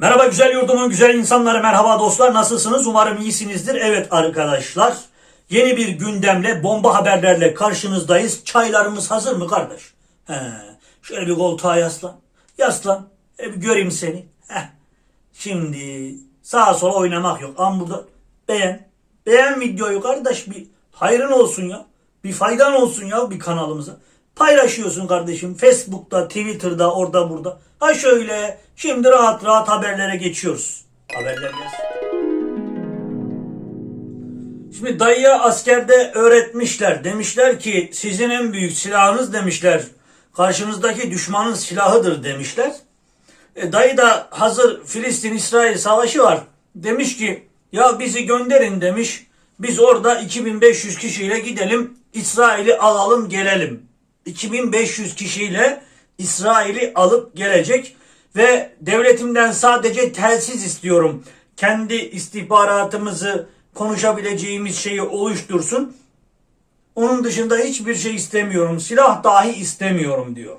Merhaba güzel yurdumun güzel insanları, merhaba dostlar. Nasılsınız? Umarım iyisinizdir. Evet arkadaşlar, yeni bir gündemle, bomba haberlerle karşınızdayız. Çaylarımız hazır mı kardeş? He, şöyle bir koltuğa yaslan. Yaslan. E, bir göreyim seni. Heh. Şimdi sağa sola oynamak yok. Ama burada beğen. Beğen videoyu kardeş bir hayrın olsun ya. Bir faydan olsun ya bir kanalımıza. Paylaşıyorsun kardeşim. Facebook'ta, Twitter'da, orada burada. Ha şöyle. Şimdi rahat rahat haberlere geçiyoruz. Haberler gelsin. Şimdi dayıya askerde öğretmişler. Demişler ki sizin en büyük silahınız demişler. Karşınızdaki düşmanın silahıdır demişler. E, dayı da hazır Filistin-İsrail savaşı var. Demiş ki ya bizi gönderin demiş. Biz orada 2500 kişiyle gidelim İsrail'i alalım gelelim. 2500 kişiyle İsrail'i alıp gelecek ve devletimden sadece telsiz istiyorum. Kendi istihbaratımızı konuşabileceğimiz şeyi oluştursun. Onun dışında hiçbir şey istemiyorum. Silah dahi istemiyorum diyor.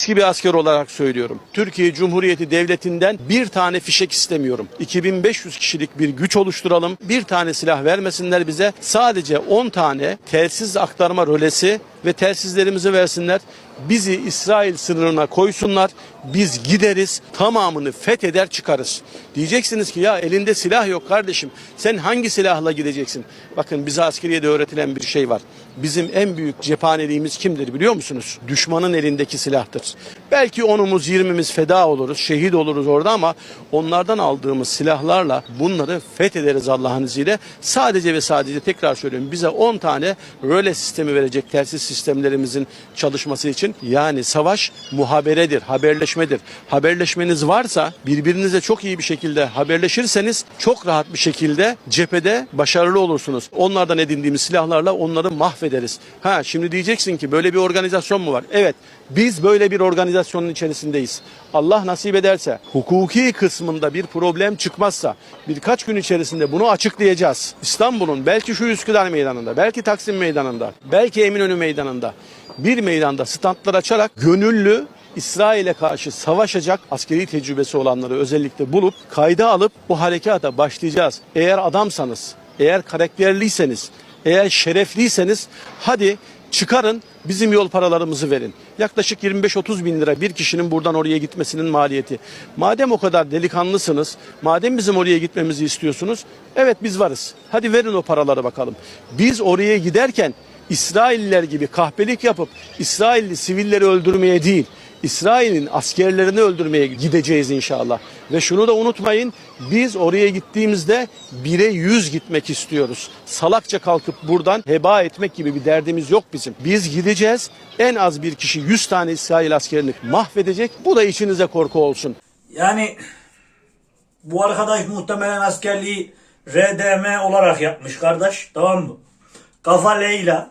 Eski bir asker olarak söylüyorum. Türkiye Cumhuriyeti Devleti'nden bir tane fişek istemiyorum. 2500 kişilik bir güç oluşturalım. Bir tane silah vermesinler bize. Sadece 10 tane telsiz aktarma rölesi ve telsizlerimizi versinler. Bizi İsrail sınırına koysunlar. Biz gideriz tamamını fetheder çıkarız. Diyeceksiniz ki ya elinde silah yok kardeşim. Sen hangi silahla gideceksin? Bakın bize askeriyede öğretilen bir şey var. Bizim en büyük cephaneliğimiz kimdir biliyor musunuz? Düşmanın elindeki silahtır. Belki onumuz yirmimiz feda oluruz, şehit oluruz orada ama onlardan aldığımız silahlarla bunları fethederiz Allah'ın izniyle. Sadece ve sadece tekrar söylüyorum bize 10 tane röle sistemi verecek telsiz sistemlerimizin çalışması için. Yani savaş muhaberedir, haberleşmedir. Haberleşmeniz varsa birbirinize çok iyi bir şekilde haberleşirseniz çok rahat bir şekilde cephede başarılı olursunuz. Onlardan edindiğimiz silahlarla onları mahvederiz. Ha şimdi diyeceksin ki böyle bir organizasyon mu var? Evet biz böyle bir organizasyonun içerisindeyiz. Allah nasip ederse hukuki kısmında bir problem çıkmazsa birkaç gün içerisinde bunu açıklayacağız. İstanbul'un belki şu Üsküdar meydanında, belki Taksim meydanında, belki Eminönü meydanında bir meydanda standlar açarak gönüllü İsrail'e karşı savaşacak askeri tecrübesi olanları özellikle bulup kayda alıp bu harekata başlayacağız. Eğer adamsanız, eğer karakterliyseniz, eğer şerefliyseniz hadi çıkarın bizim yol paralarımızı verin. Yaklaşık 25-30 bin lira bir kişinin buradan oraya gitmesinin maliyeti. Madem o kadar delikanlısınız, madem bizim oraya gitmemizi istiyorsunuz, evet biz varız. Hadi verin o paraları bakalım. Biz oraya giderken İsrailler gibi kahpelik yapıp İsrailli sivilleri öldürmeye değil, İsrail'in askerlerini öldürmeye gideceğiz inşallah. Ve şunu da unutmayın biz oraya gittiğimizde bire yüz gitmek istiyoruz. Salakça kalkıp buradan heba etmek gibi bir derdimiz yok bizim. Biz gideceğiz en az bir kişi 100 tane İsrail askerini mahvedecek. Bu da içinize korku olsun. Yani bu arkadaş muhtemelen askerliği RDM olarak yapmış kardeş. Tamam mı? Kafa Leyla.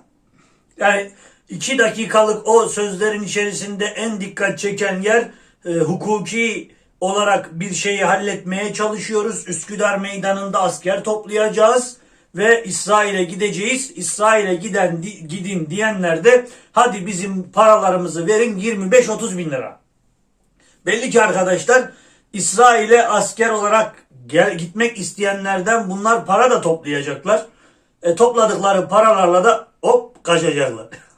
Yani iki dakikalık o sözlerin içerisinde en dikkat çeken yer e, hukuki olarak bir şeyi halletmeye çalışıyoruz. Üsküdar meydanında asker toplayacağız ve İsrail'e gideceğiz. İsrail'e giden di- gidin diyenler de hadi bizim paralarımızı verin 25-30 bin lira. Belli ki arkadaşlar İsrail'e asker olarak gel, gitmek isteyenlerden bunlar para da toplayacaklar. E, topladıkları paralarla da hop kaçacaklar.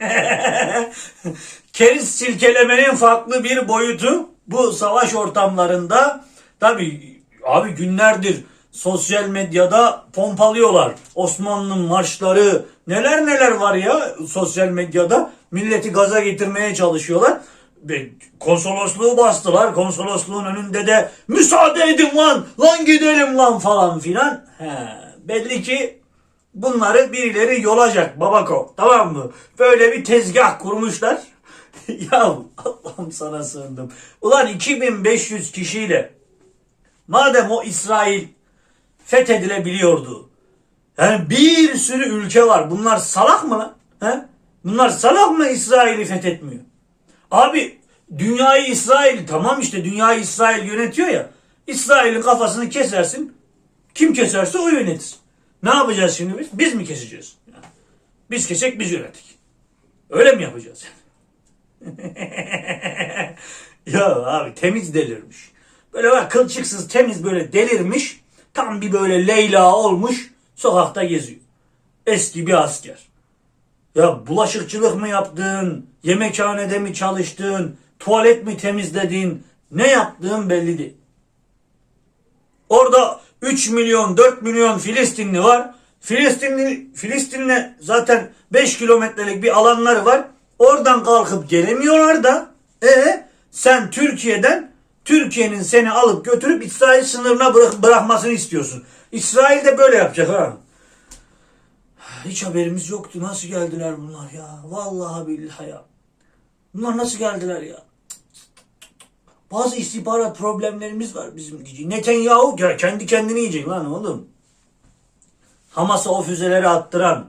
Keriz silkelemenin farklı bir boyutu bu savaş ortamlarında tabi abi günlerdir sosyal medyada pompalıyorlar. Osmanlı'nın marşları neler neler var ya sosyal medyada milleti gaza getirmeye çalışıyorlar. Konsolosluğu bastılar. Konsolosluğun önünde de müsaade edin lan lan gidelim lan falan filan. He, belli ki Bunları birileri yolacak babako tamam mı? Böyle bir tezgah kurmuşlar. ya Allah'ım sana sığındım. Ulan 2500 kişiyle madem o İsrail fethedilebiliyordu. Yani bir sürü ülke var. Bunlar salak mı lan? He? Bunlar salak mı İsrail'i fethetmiyor? Abi dünyayı İsrail tamam işte dünyayı İsrail yönetiyor ya. İsrail'in kafasını kesersin. Kim keserse o yönetir. Ne yapacağız şimdi biz? Biz mi keseceğiz? Biz kesek biz yönetik. Öyle mi yapacağız? ya abi temiz delirmiş. Böyle var kılçıksız temiz böyle delirmiş. Tam bir böyle Leyla olmuş. Sokakta geziyor. Eski bir asker. Ya bulaşıkçılık mı yaptın? Yemekhanede mi çalıştın? Tuvalet mi temizledin? Ne yaptığın belli değil. Orada 3 milyon 4 milyon Filistinli var. Filistinli Filistinle zaten 5 kilometrelik bir alanları var. Oradan kalkıp gelemiyorlar da e sen Türkiye'den Türkiye'nin seni alıp götürüp İsrail sınırına bırak, bırakmasını istiyorsun. İsrail de böyle yapacak ha. Hiç haberimiz yoktu. Nasıl geldiler bunlar ya? Vallahi billahi ya. Bunlar nasıl geldiler ya? Bazı istihbarat problemlerimiz var bizim gücü. Netanyahu ya kendi kendini yiyecek lan oğlum. Hamas'a o füzeleri attıran,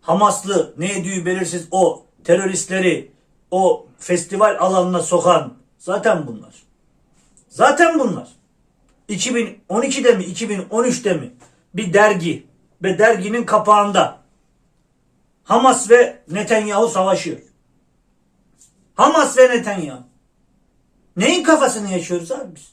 Hamaslı ne ediği belirsiz o teröristleri o festival alanına sokan zaten bunlar. Zaten bunlar. 2012'de mi 2013'te mi bir dergi ve derginin kapağında Hamas ve Netanyahu savaşıyor. Hamas ve Netanyahu. Neyin kafasını yaşıyoruz abi biz?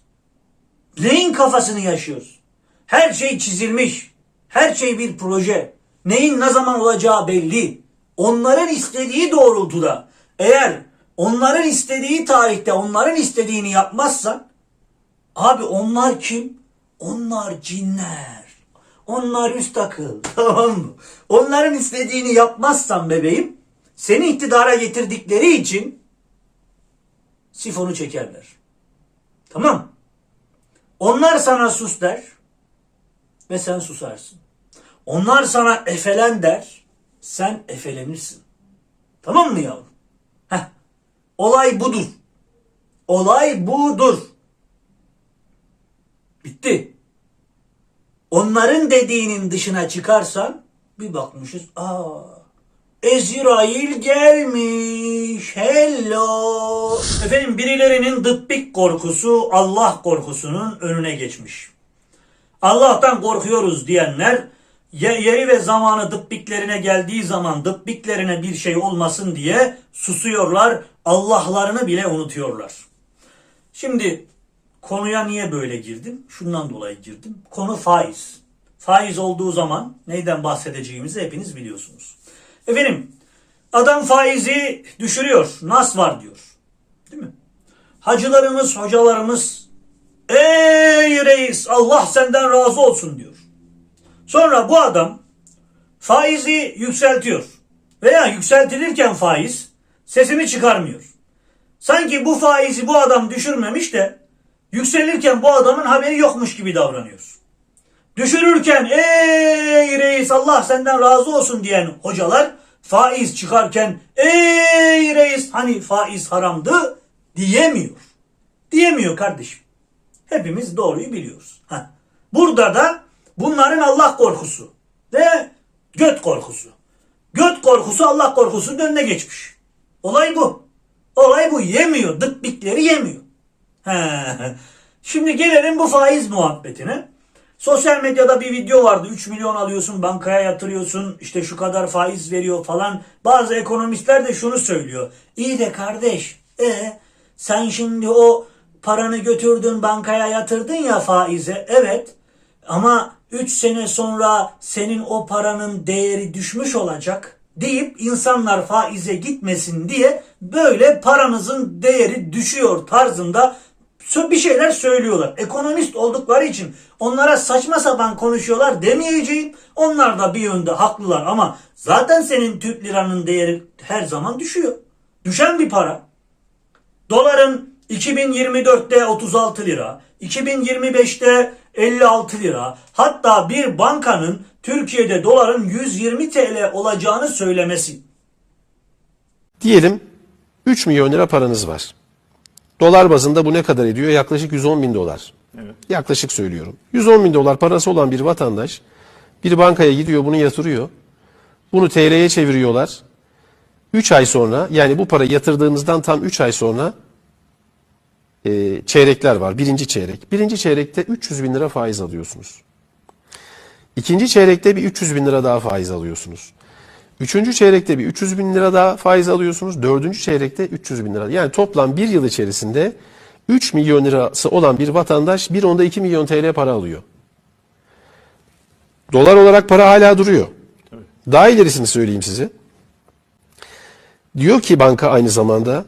Neyin kafasını yaşıyoruz? Her şey çizilmiş. Her şey bir proje. Neyin ne zaman olacağı belli. Onların istediği doğrultuda eğer onların istediği tarihte onların istediğini yapmazsan abi onlar kim? Onlar cinler. Onlar üst akıl. Tamam mı? Onların istediğini yapmazsan bebeğim seni iktidara getirdikleri için sifonu çekerler. Tamam. Onlar sana sus der ve sen susarsın. Onlar sana efelen der, sen efelenirsin. Tamam mı yavrum? Heh. Olay budur. Olay budur. Bitti. Onların dediğinin dışına çıkarsan bir bakmışız. Aa, Ezrail gelmiş. Hello. Efendim birilerinin dıbbik korkusu Allah korkusunun önüne geçmiş. Allah'tan korkuyoruz diyenler ye- yeri ve zamanı dıbbiklerine geldiği zaman dıbbiklerine bir şey olmasın diye susuyorlar. Allah'larını bile unutuyorlar. Şimdi konuya niye böyle girdim? Şundan dolayı girdim. Konu faiz. Faiz olduğu zaman neyden bahsedeceğimizi hepiniz biliyorsunuz. Efendim adam faizi düşürüyor. Nas var diyor. Değil mi? Hacılarımız, hocalarımız ey reis Allah senden razı olsun diyor. Sonra bu adam faizi yükseltiyor. Veya yükseltilirken faiz sesini çıkarmıyor. Sanki bu faizi bu adam düşürmemiş de yükselirken bu adamın haberi yokmuş gibi davranıyor. Düşürürken ey reis Allah senden razı olsun diyen hocalar faiz çıkarken ey reis hani faiz haramdı diyemiyor. Diyemiyor kardeşim. Hepimiz doğruyu biliyoruz. Heh. Burada da bunların Allah korkusu ve göt korkusu. Göt korkusu Allah korkusunun önüne geçmiş. Olay bu. Olay bu. Yemiyor. Dıkbikleri yemiyor. He. Şimdi gelelim bu faiz muhabbetine. Sosyal medyada bir video vardı. 3 milyon alıyorsun bankaya yatırıyorsun işte şu kadar faiz veriyor falan. Bazı ekonomistler de şunu söylüyor. İyi de kardeş e sen şimdi o paranı götürdün bankaya yatırdın ya faize. Evet ama 3 sene sonra senin o paranın değeri düşmüş olacak deyip insanlar faize gitmesin diye böyle paranızın değeri düşüyor tarzında bir şeyler söylüyorlar. Ekonomist oldukları için onlara saçma sapan konuşuyorlar demeyeceğim. Onlar da bir yönde haklılar ama zaten senin Türk liranın değeri her zaman düşüyor. Düşen bir para. Doların 2024'te 36 lira, 2025'te 56 lira. Hatta bir bankanın Türkiye'de doların 120 TL olacağını söylemesi. Diyelim 3 milyon lira paranız var. Dolar bazında bu ne kadar ediyor? Yaklaşık 110 bin dolar. Yaklaşık söylüyorum. 110 bin dolar parası olan bir vatandaş bir bankaya gidiyor bunu yatırıyor. Bunu TL'ye çeviriyorlar. 3 ay sonra yani bu parayı yatırdığınızdan tam 3 ay sonra e, çeyrekler var. Birinci çeyrek. Birinci çeyrekte 300 bin lira faiz alıyorsunuz. İkinci çeyrekte bir 300 bin lira daha faiz alıyorsunuz. Üçüncü çeyrekte bir 300 bin lira daha faiz alıyorsunuz. Dördüncü çeyrekte 300 bin lira. Yani toplam bir yıl içerisinde 3 milyon lirası olan bir vatandaş bir onda 2 milyon TL para alıyor. Dolar olarak para hala duruyor. Daha ilerisini söyleyeyim size. Diyor ki banka aynı zamanda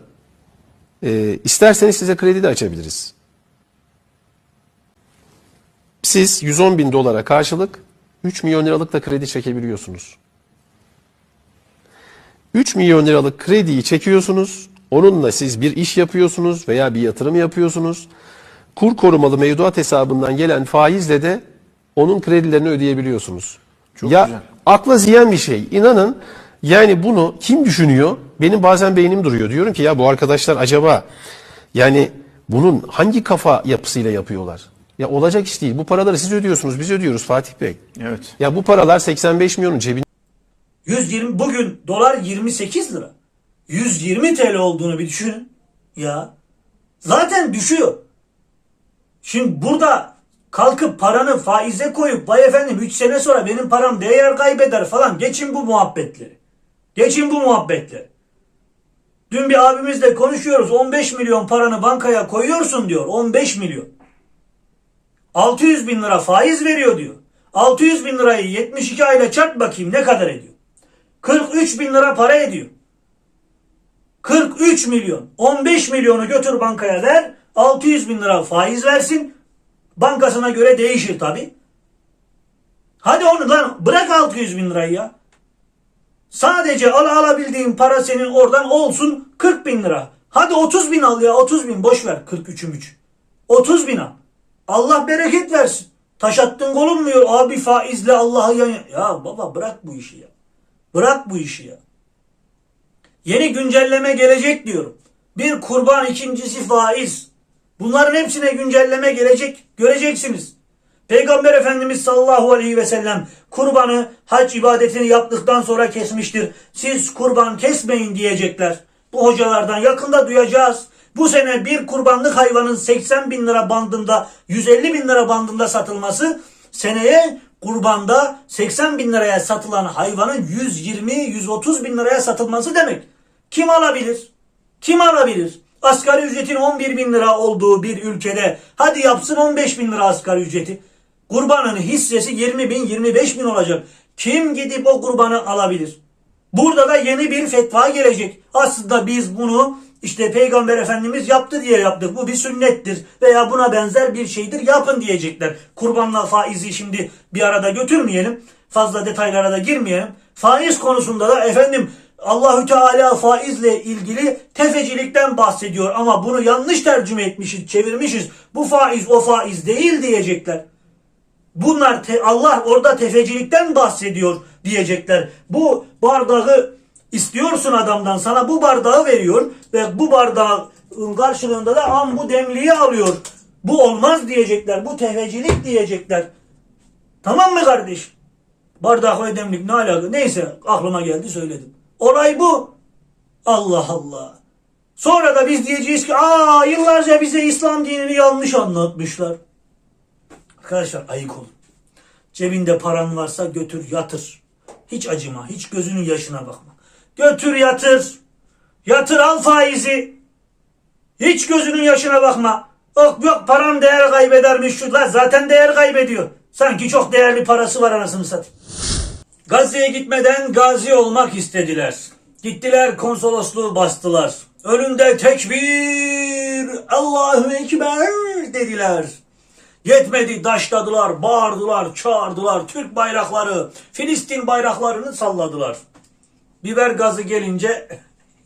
e, isterseniz size kredi de açabiliriz. Siz 110 bin dolara karşılık 3 milyon liralık da kredi çekebiliyorsunuz. 3 milyon liralık krediyi çekiyorsunuz. Onunla siz bir iş yapıyorsunuz veya bir yatırım yapıyorsunuz. Kur korumalı mevduat hesabından gelen faizle de onun kredilerini ödeyebiliyorsunuz. ya güzel. akla ziyan bir şey. İnanın yani bunu kim düşünüyor? Benim bazen beynim duruyor. Diyorum ki ya bu arkadaşlar acaba yani bunun hangi kafa yapısıyla yapıyorlar? Ya olacak iş değil. Bu paraları siz ödüyorsunuz, biz ödüyoruz Fatih Bey. Evet. Ya bu paralar 85 milyonun cebinde 120 bugün dolar 28 lira. 120 TL olduğunu bir düşünün. Ya. Zaten düşüyor. Şimdi burada kalkıp paranı faize koyup vay efendim 3 sene sonra benim param değer kaybeder falan. Geçin bu muhabbetleri. Geçin bu muhabbetleri. Dün bir abimizle konuşuyoruz. 15 milyon paranı bankaya koyuyorsun diyor. 15 milyon. 600 bin lira faiz veriyor diyor. 600 bin lirayı 72 ayla çarp bakayım ne kadar ediyor. 43 bin lira para ediyor. 43 milyon. 15 milyonu götür bankaya ver. 600 bin lira faiz versin. Bankasına göre değişir tabi. Hadi onu lan bırak 600 bin lirayı ya. Sadece al alabildiğin para senin oradan olsun 40 bin lira. Hadi 30 bin al ya 30 bin boş ver 43'üm 3. 30 bin al. Allah bereket versin. Taş attın olunmuyor abi faizle Allah'ı yan... Ya baba bırak bu işi ya. Bırak bu işi ya. Yeni güncelleme gelecek diyorum. Bir kurban ikincisi faiz. Bunların hepsine güncelleme gelecek. Göreceksiniz. Peygamber Efendimiz sallallahu aleyhi ve sellem kurbanı hac ibadetini yaptıktan sonra kesmiştir. Siz kurban kesmeyin diyecekler. Bu hocalardan yakında duyacağız. Bu sene bir kurbanlık hayvanın 80 bin lira bandında 150 bin lira bandında satılması seneye kurbanda 80 bin liraya satılan hayvanın 120-130 bin liraya satılması demek. Kim alabilir? Kim alabilir? Asgari ücretin 11 bin lira olduğu bir ülkede hadi yapsın 15 bin lira asgari ücreti. Kurbanın hissesi 20 bin 25 bin olacak. Kim gidip o kurbanı alabilir? Burada da yeni bir fetva gelecek. Aslında biz bunu işte Peygamber Efendimiz yaptı diye yaptık. Bu bir sünnettir veya buna benzer bir şeydir yapın diyecekler. Kurbanla faizi şimdi bir arada götürmeyelim. Fazla detaylara da girmeyelim. Faiz konusunda da efendim Allahü Teala faizle ilgili tefecilikten bahsediyor ama bunu yanlış tercüme etmişiz, çevirmişiz. Bu faiz o faiz değil diyecekler. Bunlar te- Allah orada tefecilikten bahsediyor diyecekler. Bu bardağı istiyorsun adamdan sana bu bardağı veriyor ve bu bardağın karşılığında da am bu demliği alıyor. Bu olmaz diyecekler. Bu tefecilik diyecekler. Tamam mı kardeş? Bardak ve demlik ne alaka? Neyse aklıma geldi söyledim. Olay bu. Allah Allah. Sonra da biz diyeceğiz ki aa yıllarca bize İslam dinini yanlış anlatmışlar. Arkadaşlar ayık olun. Cebinde paran varsa götür yatır. Hiç acıma, hiç gözünün yaşına bakma. Götür yatır. Yatır al faizi. Hiç gözünün yaşına bakma. Yok yok param değer kaybedermiş şu. Lan zaten değer kaybediyor. Sanki çok değerli parası var anasını satayım. Gazze'ye gitmeden gazi olmak istediler. Gittiler konsolosluğu bastılar. Önünde tekbir, Allahu Ekber dediler. Yetmedi daşladılar, bağırdılar, çağırdılar. Türk bayrakları, Filistin bayraklarını salladılar. Biber gazı gelince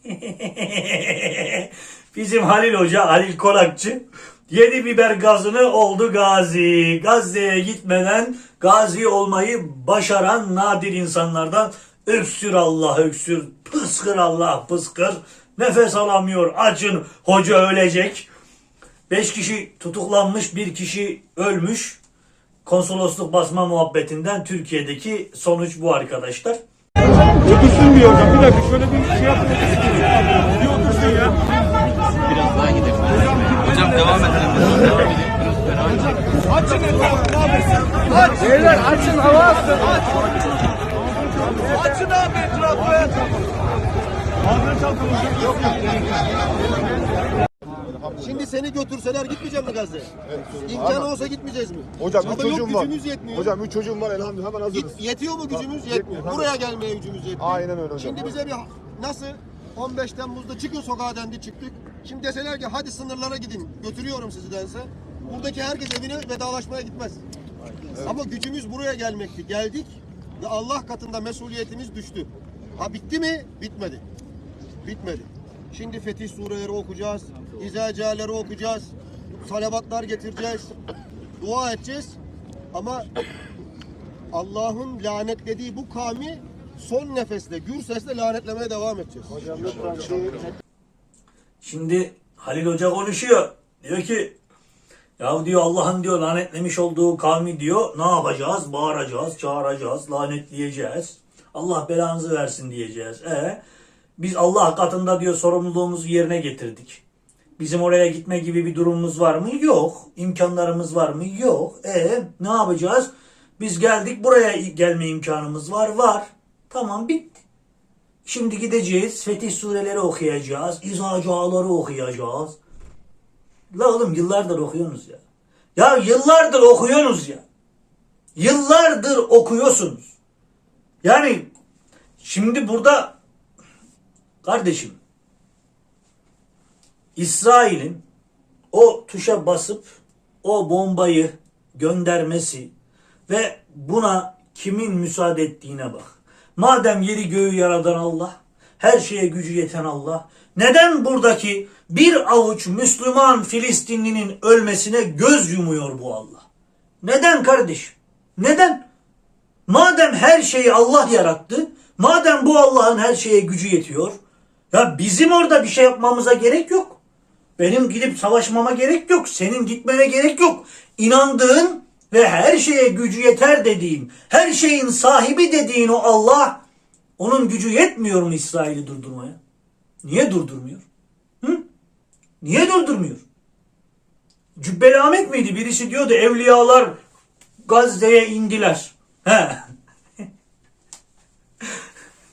bizim Halil Hoca, Halil Konakçı yedi biber gazını oldu gazi. Gazze'ye gitmeden gazi olmayı başaran nadir insanlardan öksür Allah öksür, pıskır Allah pıskır. Nefes alamıyor, açın, hoca ölecek. Beş kişi tutuklanmış, bir kişi ölmüş. Konsolosluk basma muhabbetinden Türkiye'deki sonuç bu arkadaşlar. Otursun diyor hocam. Bir dakika şöyle bir şey yapın. Bir otursun ya. Hocam devam edelim. Açın etrafını abi. Aç. Beyler açın hava atın. Aç. Açın abi etrafı. Ağzını çalkalım. Yok yok. Şimdi seni götürseler gitmeyecek mi Gazze'ye? İmkanı olsa gitmeyeceğiz mi? Hocam Ama üç yok çocuğum var. gücümüz yetmiyor. Hocam üç çocuğum var elhamdülillah hemen hazırız. Git, yetiyor mu gücümüz? Yetmiyor, Yetmiyor. Buraya gelmeye gücümüz yetmiyor. Aynen öyle hocam. Şimdi bize bir nasıl 15 Temmuz'da çıkın sokağa dendi çıktık. Şimdi deseler ki hadi sınırlara gidin götürüyorum sizi dense. Buradaki herkes evine vedalaşmaya gitmez. Ama gücümüz buraya gelmekti. Geldik ve Allah katında mesuliyetimiz düştü. Ha bitti mi? Bitmedi. Bitmedi. Şimdi Fetih sureleri okuyacağız. İzacaleri okuyacağız. Salavatlar getireceğiz. Dua edeceğiz. Ama Allah'ın lanetlediği bu kavmi son nefesle, gür sesle lanetlemeye devam edeceğiz. Şimdi Halil Hoca konuşuyor. Diyor ki ya diyor Allah'ın diyor lanetlemiş olduğu kavmi diyor ne yapacağız? Bağıracağız, çağıracağız, lanetleyeceğiz. Allah belanızı versin diyeceğiz. E biz Allah katında diyor sorumluluğumuzu yerine getirdik. Bizim oraya gitme gibi bir durumumuz var mı? Yok. İmkanlarımız var mı? Yok. E ne yapacağız? Biz geldik buraya gelme imkanımız var. Var. Tamam bitti. Şimdi gideceğiz. Fetih sureleri okuyacağız. İzacaları okuyacağız. La oğlum yıllardır okuyorsunuz ya. Ya yıllardır okuyorsunuz ya. Yıllardır okuyorsunuz. Yani şimdi burada kardeşim İsrail'in o tuşa basıp o bombayı göndermesi ve buna kimin müsaade ettiğine bak. Madem yeri göğü yaratan Allah, her şeye gücü yeten Allah, neden buradaki bir avuç Müslüman Filistinlinin ölmesine göz yumuyor bu Allah? Neden kardeşim? Neden? Madem her şeyi Allah yarattı, madem bu Allah'ın her şeye gücü yetiyor, ya bizim orada bir şey yapmamıza gerek yok. Benim gidip savaşmama gerek yok. Senin gitmene gerek yok. İnandığın ve her şeye gücü yeter dediğin, her şeyin sahibi dediğin o Allah, onun gücü yetmiyor mu İsrail'i durdurmaya? Niye durdurmuyor? Hı? Niye durdurmuyor? Cübbeli Ahmet miydi? Birisi diyordu evliyalar Gazze'ye indiler. He.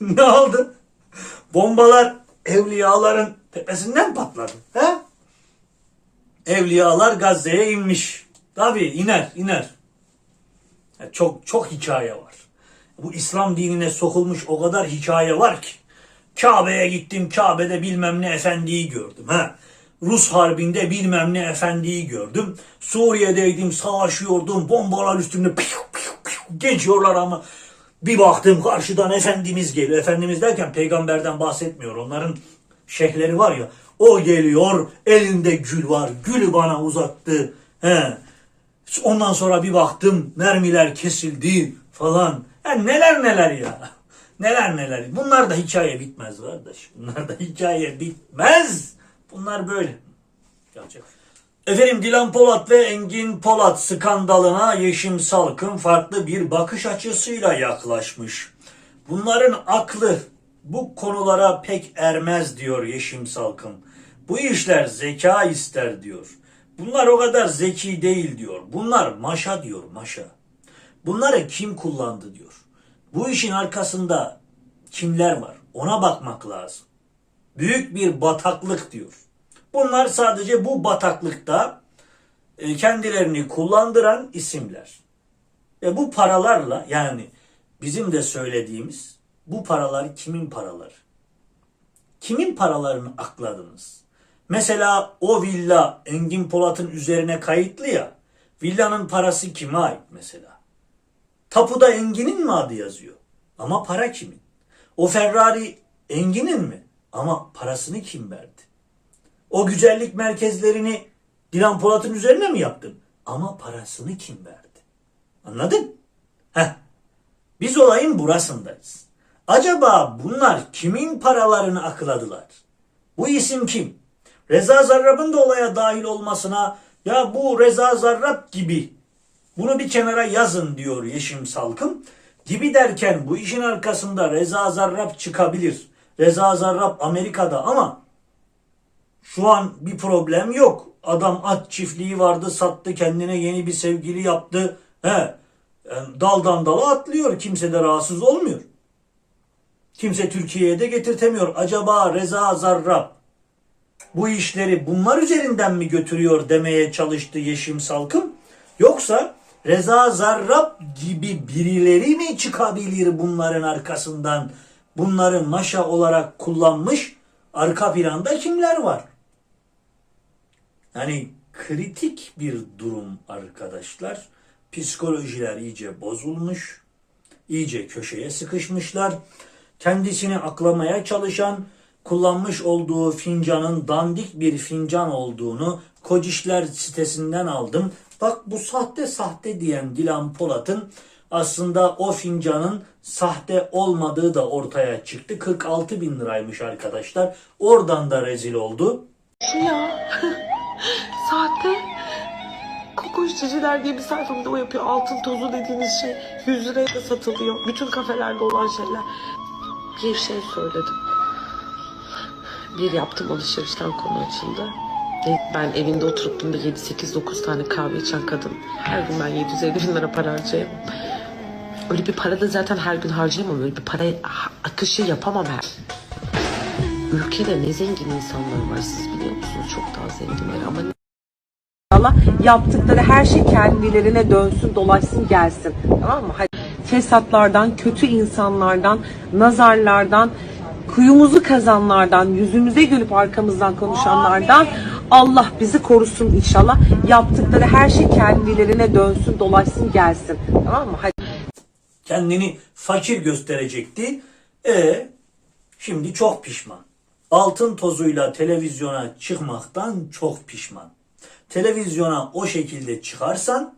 ne oldu? Bombalar evliyaların tepesinden patladı. He? Evliyalar Gazze'ye inmiş. Tabii iner, iner. Ya Çok çok hikaye var. Bu İslam dinine sokulmuş o kadar hikaye var ki. Kabe'ye gittim, Kabe'de bilmem ne efendiyi gördüm. Ha. Rus harbinde bilmem ne efendiyi gördüm. Suriye'deydim, savaşıyordum, bombalar üstümde piyu piyu piyu geçiyorlar ama bir baktım karşıdan Efendimiz geliyor. Efendimiz derken peygamberden bahsetmiyor. Onların şeyhleri var ya. O geliyor, elinde gül var. Gülü bana uzattı. He. Ondan sonra bir baktım mermiler kesildi falan. Ya neler neler ya. Neler neler. Bunlar da hikaye bitmez kardeş. Bunlar da hikaye bitmez. Bunlar böyle. Gerçek. Efendim Dilan Polat ve Engin Polat skandalına Yeşim Salkım farklı bir bakış açısıyla yaklaşmış. Bunların aklı bu konulara pek ermez diyor Yeşim Salkım. Bu işler zeka ister diyor. Bunlar o kadar zeki değil diyor. Bunlar maşa diyor maşa. Bunları kim kullandı diyor. Bu işin arkasında kimler var ona bakmak lazım. Büyük bir bataklık diyor. Bunlar sadece bu bataklıkta e, kendilerini kullandıran isimler. Ve bu paralarla yani bizim de söylediğimiz bu paralar kimin paraları? Kimin paralarını akladınız? Mesela o villa Engin Polat'ın üzerine kayıtlı ya. Villanın parası kime ait mesela? Tapuda Engin'in mi adı yazıyor? Ama para kimin? O Ferrari Engin'in mi? Ama parasını kim verdi? O güzellik merkezlerini Dilan Polat'ın üzerine mi yaptın? Ama parasını kim verdi? Anladın? Heh. Biz olayın burasındayız. Acaba bunlar kimin paralarını akıladılar? Bu isim kim? Reza Zarrab'ın da olaya dahil olmasına ya bu Reza Zarrab gibi bunu bir kenara yazın diyor Yeşim Salkım. Gibi derken bu işin arkasında Reza Zarrab çıkabilir. Reza Zarrab Amerika'da ama şu an bir problem yok. Adam at çiftliği vardı sattı kendine yeni bir sevgili yaptı. He. Yani daldan dala atlıyor. Kimse de rahatsız olmuyor. Kimse Türkiye'ye de getirtemiyor. Acaba Reza Zarrab bu işleri bunlar üzerinden mi götürüyor demeye çalıştı Yeşim Salkım? Yoksa Reza Zarrab gibi birileri mi çıkabilir bunların arkasından? Bunları maşa olarak kullanmış arka planda kimler var? Yani kritik bir durum arkadaşlar. Psikolojiler iyice bozulmuş. iyice köşeye sıkışmışlar. Kendisini aklamaya çalışan kullanmış olduğu fincanın dandik bir fincan olduğunu Kocişler sitesinden aldım. Bak bu sahte sahte diyen Dilan Polat'ın aslında o fincanın sahte olmadığı da ortaya çıktı. 46 bin liraymış arkadaşlar. Oradan da rezil oldu. Şu ya. Sahte. Kokoş Ciciler diye bir sayfamda o yapıyor. Altın tozu dediğiniz şey 100 liraya da satılıyor. Bütün kafelerde olan şeyler. Bir şey söyledim. Bir yaptım alışverişten konu açıldı. E, Ben evinde oturup da 7-8-9 tane kahve içen kadın. Her gün ben 750 bin lira para harcayamam. Öyle bir para da zaten her gün harcayamam. Öyle bir para akışı yapamam her. Ülkede ne zengin insanlar var siz biliyor musunuz? Çok daha zenginler ama Allah yaptıkları her şey kendilerine dönsün, dolaşsın, gelsin. Tamam mı? Hadi. Fesatlardan, kötü insanlardan, nazarlardan, kuyumuzu kazanlardan, yüzümüze gülüp arkamızdan konuşanlardan Allah bizi korusun inşallah. Yaptıkları her şey kendilerine dönsün, dolaşsın, gelsin. Tamam mı? Hadi. Kendini fakir gösterecekti. E şimdi çok pişman. Altın tozuyla televizyona çıkmaktan çok pişman. Televizyona o şekilde çıkarsan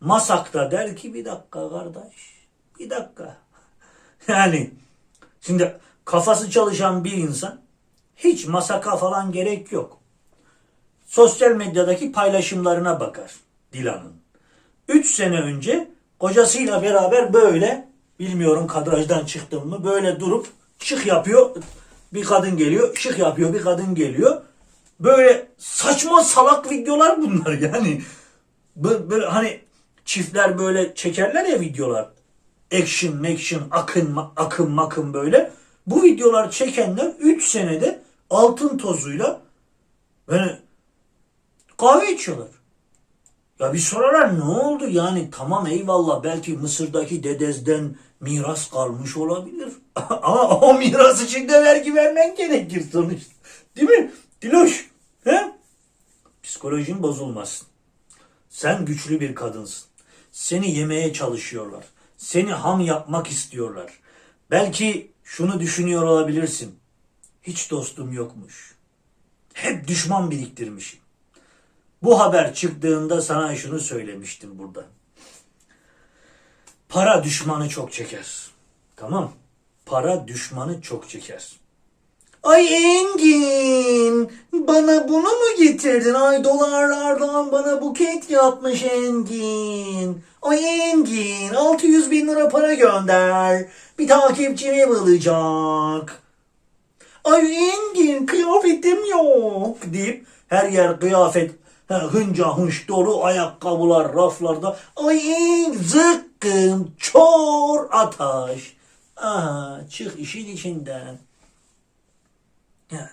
Masak'ta der ki bir dakika kardeş bir dakika. Yani şimdi kafası çalışan bir insan hiç masaka falan gerek yok. Sosyal medyadaki paylaşımlarına bakar Dilan'ın. 3 sene önce kocasıyla beraber böyle bilmiyorum kadrajdan çıktım mı böyle durup şık yapıyor bir kadın geliyor şık yapıyor bir kadın geliyor. Böyle saçma salak videolar bunlar yani. Böyle, hani çiftler böyle çekerler ya videolar. Action action akın akın makın böyle. Bu videolar çekenler 3 senede altın tozuyla böyle kahve içiyorlar. Ya bir sorarlar ne oldu yani tamam eyvallah belki Mısır'daki dedezden miras kalmış olabilir. Ama o miras için de vergi vermen gerekir sonuçta. Değil mi? Diloş. He? Psikolojin bozulmasın. Sen güçlü bir kadınsın. Seni yemeye çalışıyorlar. Seni ham yapmak istiyorlar. Belki şunu düşünüyor olabilirsin. Hiç dostum yokmuş. Hep düşman biriktirmişim. Bu haber çıktığında sana şunu söylemiştim burada. Para düşmanı çok çeker. Tamam. Para düşmanı çok çeker. Ay Engin bana bunu mu getirdin? Ay dolarlardan bana buket yapmış Engin. Ay Engin 600 bin lira para gönder. Bir takipçimi alacak. Ay Engin kıyafetim yok deyip her yer kıyafet ha, hınca hınç dolu ayakkabılar raflarda. Ay zıkkım çor ataş. Aha çık işin içinden. Yani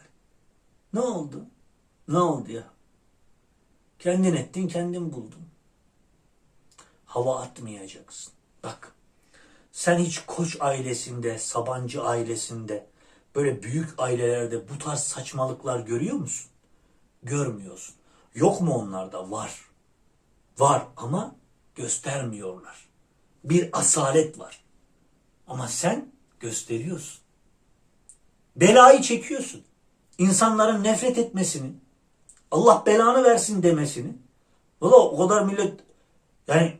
ne oldu? Ne oldu ya? Kendin ettin kendin buldun. Hava atmayacaksın. Bak sen hiç Koç ailesinde, Sabancı ailesinde, böyle büyük ailelerde bu tarz saçmalıklar görüyor musun? Görmüyorsun. Yok mu onlarda? Var. Var ama göstermiyorlar. Bir asalet var. Ama sen gösteriyorsun. Belayı çekiyorsun. İnsanların nefret etmesini, Allah belanı versin demesini. Valla o kadar millet yani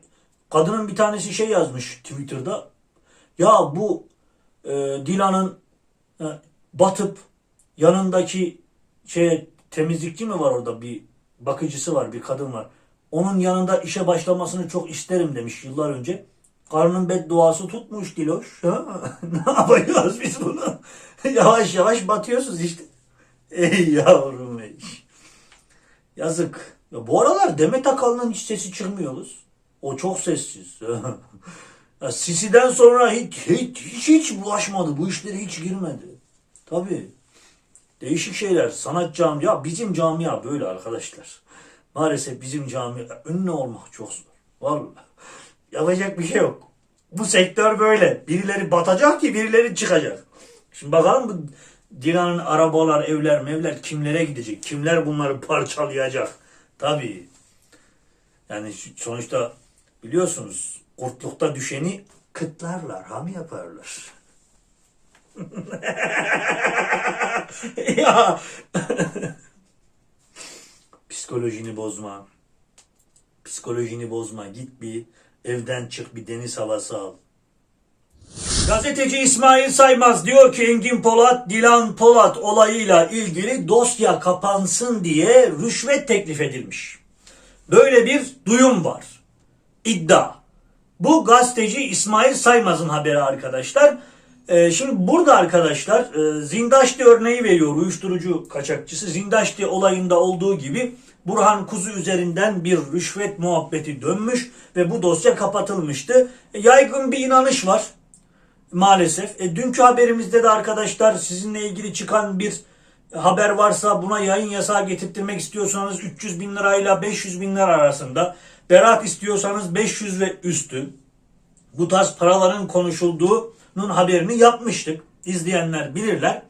kadının bir tanesi şey yazmış Twitter'da. Ya bu e, Dilan'ın e, batıp yanındaki şeye temizlikçi mi var orada bir bakıcısı var bir kadın var. Onun yanında işe başlamasını çok isterim demiş yıllar önce. Karnın bedduası tutmuş Diloş. Ne yapacağız biz bunu? yavaş yavaş batıyorsunuz işte. Ey yavrum ey. Yazık. Ya bu aralar Demet Akalın'ın hiç sesi çıkmıyoruz. O çok sessiz. Sisi'den sonra hiç, hiç, hiç, hiç bulaşmadı. Bu işlere hiç girmedi. Tabii. Değişik şeyler. Sanat camia. Bizim camia böyle arkadaşlar. Maalesef bizim camia ünlü olmak çok zor. Vallahi. Yapacak bir şey yok. Bu sektör böyle. Birileri batacak ki birileri çıkacak. Şimdi bakalım bu Dilan'ın arabalar, evler, mevler kimlere gidecek? Kimler bunları parçalayacak? Tabii. Yani sonuçta biliyorsunuz kurtlukta düşeni kıtlarlar, ham yaparlar. ya psikolojini bozma. Psikolojini bozma. Git bir evden çık bir deniz havası al. Gazeteci İsmail Saymaz diyor ki Engin Polat, Dilan Polat olayıyla ilgili dosya kapansın diye rüşvet teklif edilmiş. Böyle bir duyum var. İddia. Bu gazeteci İsmail Saymaz'ın haberi arkadaşlar. Ee, şimdi burada arkadaşlar e, Zindaşti örneği veriyor uyuşturucu kaçakçısı. Zindaşti olayında olduğu gibi Burhan Kuzu üzerinden bir rüşvet muhabbeti dönmüş ve bu dosya kapatılmıştı. E, yaygın bir inanış var maalesef. E, dünkü haberimizde de arkadaşlar sizinle ilgili çıkan bir haber varsa buna yayın yasağı getirtmek istiyorsanız 300 bin lirayla 500 bin lira arasında. Beraat istiyorsanız 500 ve üstü. Bu tarz paraların konuşulduğunun haberini yapmıştık. İzleyenler bilirler.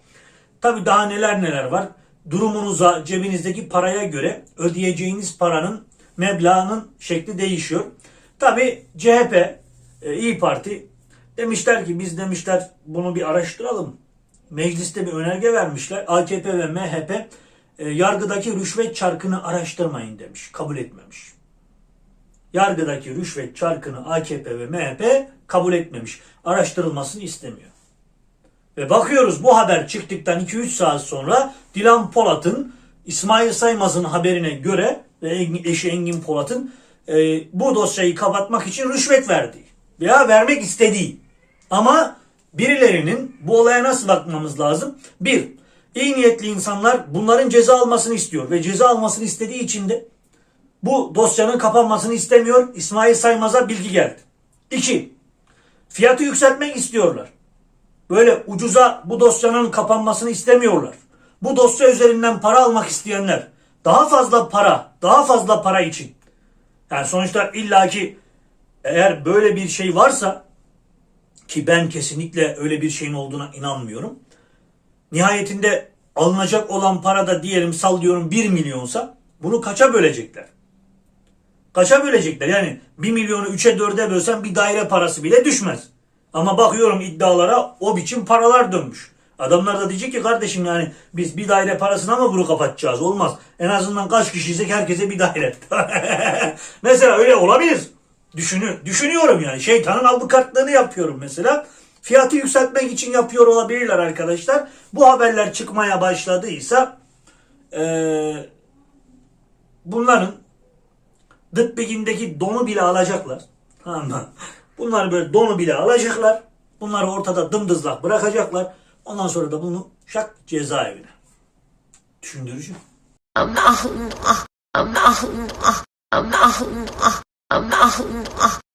Tabi daha neler neler var. Durumunuza, cebinizdeki paraya göre ödeyeceğiniz paranın meblağının şekli değişiyor. Tabi CHP, e, İyi Parti demişler ki biz demişler bunu bir araştıralım. Mecliste bir önerge vermişler. AKP ve MHP e, yargıdaki rüşvet çarkını araştırmayın demiş. Kabul etmemiş yargıdaki rüşvet çarkını AKP ve MHP kabul etmemiş. Araştırılmasını istemiyor. Ve bakıyoruz bu haber çıktıktan 2-3 saat sonra Dilan Polat'ın İsmail Saymaz'ın haberine göre ve eşi Engin Polat'ın e, bu dosyayı kapatmak için rüşvet verdiği veya vermek istediği. Ama birilerinin bu olaya nasıl bakmamız lazım? Bir, iyi niyetli insanlar bunların ceza almasını istiyor ve ceza almasını istediği için de bu dosyanın kapanmasını istemiyor. İsmail Saymaz'a bilgi geldi. 2. Fiyatı yükseltmek istiyorlar. Böyle ucuza bu dosyanın kapanmasını istemiyorlar. Bu dosya üzerinden para almak isteyenler daha fazla para, daha fazla para için. Yani sonuçta illaki eğer böyle bir şey varsa ki ben kesinlikle öyle bir şeyin olduğuna inanmıyorum. Nihayetinde alınacak olan para da diyelim sallıyorum 1 milyonsa bunu kaça bölecekler? Kaça bölecekler? Yani 1 milyonu 3'e 4'e bölsen bir daire parası bile düşmez. Ama bakıyorum iddialara o biçim paralar dönmüş. Adamlar da diyecek ki kardeşim yani biz bir daire parasına mı bunu kapatacağız? Olmaz. En azından kaç kişiysek herkese bir daire. mesela öyle olabilir. Düşünü, düşünüyorum yani. Şeytanın albukartlığını yapıyorum mesela. Fiyatı yükseltmek için yapıyor olabilirler arkadaşlar. Bu haberler çıkmaya başladıysa eee bunların Dıtbegindeki donu bile alacaklar. Tamam mı? Bunlar böyle donu bile alacaklar. Bunları ortada dımdızlak bırakacaklar. Ondan sonra da bunu şak cezaevine. Düşündürücü.